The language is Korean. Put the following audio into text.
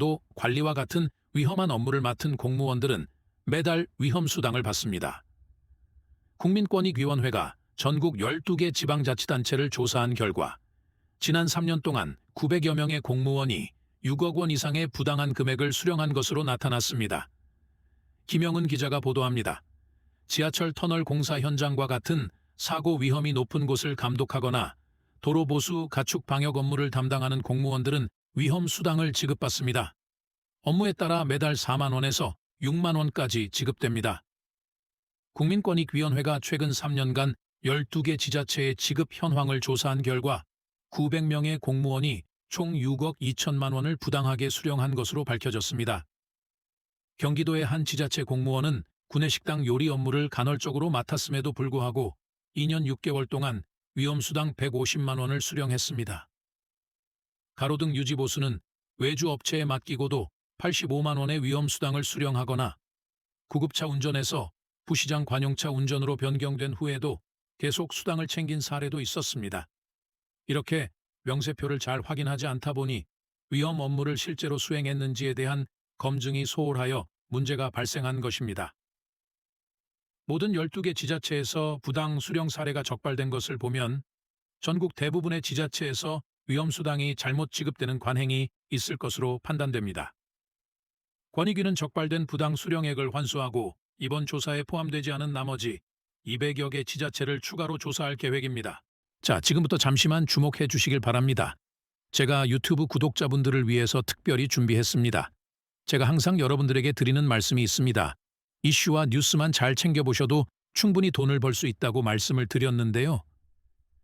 또 관리와 같은 위험한 업무를 맡은 공무원들은 매달 위험수당을 받습니다. 국민권익위원회가 전국 12개 지방자치단체를 조사한 결과 지난 3년 동안 900여 명의 공무원이 6억 원 이상의 부당한 금액을 수령한 것으로 나타났습니다. 김영은 기자가 보도합니다. 지하철 터널 공사 현장과 같은 사고 위험이 높은 곳을 감독하거나 도로 보수 가축 방역 업무를 담당하는 공무원들은 위험 수당을 지급받습니다. 업무에 따라 매달 4만 원에서 6만 원까지 지급됩니다. 국민권익위원회가 최근 3년간 12개 지자체의 지급 현황을 조사한 결과 900명의 공무원이 총 6억 2천만 원을 부당하게 수령한 것으로 밝혀졌습니다. 경기도의 한 지자체 공무원은 구내식당 요리 업무를 간헐적으로 맡았음에도 불구하고 2년 6개월 동안 위험수당 150만 원을 수령했습니다. 가로등 유지보수는 외주 업체에 맡기고도 85만 원의 위험수당을 수령하거나 구급차 운전에서 부시장 관용차 운전으로 변경된 후에도 계속 수당을 챙긴 사례도 있었습니다. 이렇게 명세표를 잘 확인하지 않다 보니 위험 업무를 실제로 수행했는지에 대한 검증이 소홀하여 문제가 발생한 것입니다. 모든 12개 지자체에서 부당 수령 사례가 적발된 것을 보면 전국 대부분의 지자체에서 위험수당이 잘못 지급되는 관행이 있을 것으로 판단됩니다. 권익위는 적발된 부당 수령액을 환수하고 이번 조사에 포함되지 않은 나머지 200여 개 지자체를 추가로 조사할 계획입니다. 자, 지금부터 잠시만 주목해 주시길 바랍니다. 제가 유튜브 구독자분들을 위해서 특별히 준비했습니다. 제가 항상 여러분들에게 드리는 말씀이 있습니다. 이슈와 뉴스만 잘 챙겨보셔도 충분히 돈을 벌 수 있다고 말씀을 드렸는데요.